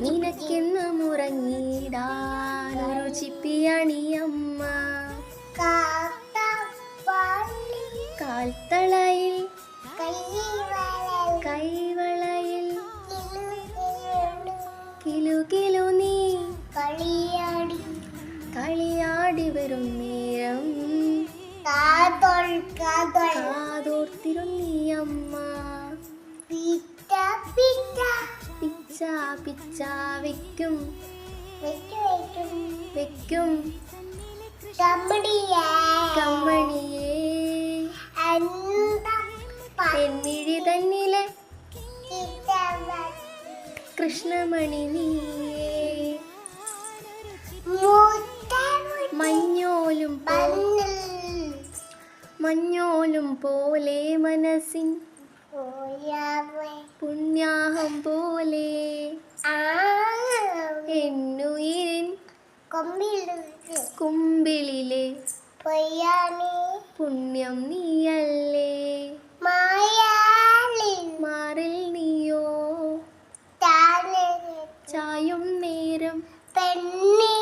നിനക്കെന്നും ഉറങ്ങിടാനൊരു ചിപ്പിയണിയമ്മ. കാൽത്തളയിൽ കൈവളയിൽ. കിലു കിലു നീ. കളിയാടി. കളിയാടി വരും നേരം. കാതോർത്തിരുന്നീ. പിച്ച വെക്കും വെക്കും. കമ്മണിയേ തന്നിലെ കൃഷ്ണമണി നീയേ. മഞ്ഞോലും മഞ്ഞോലും പോലെ മനസ്സിൻ പുണ്യാഹം പോലെ കുമ്പിളിലെ പുണ്യം നീയല്ലേ? മാറിൽ നീയോ? ചായും നേരം പെണ്ണി